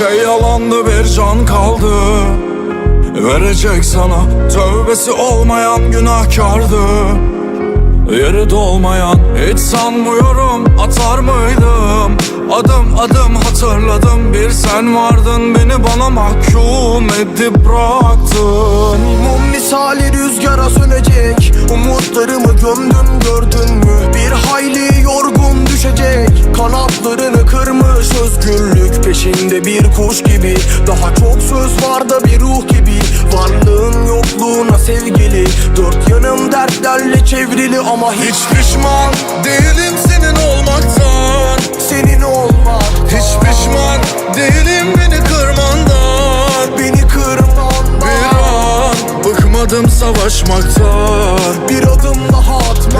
şey yalandı bir can kaldı. Verecek sana tövbesi olmayan günahkardı. Yeri dolmayan hiç sanmıyorum atar mıydım? Adım adım hatırladım bir sen vardın Beni bana mahkum edip bıraktın. Mum misali rüzgara sönecek Umutlarımı gömdüm gördün Peşinde bir kuş gibi Daha çok söz var da bir ruh gibi. Varlığın yokluğuna sevgili Dört yanım dertlerle çevrili ama hiç Hiç pişman değilim senin olmaktan. Senin olmak. Hiç pişman değilim beni kırmandan. Beni kırman Bir an bıkmadım savaşmaktan. Bir adım daha atma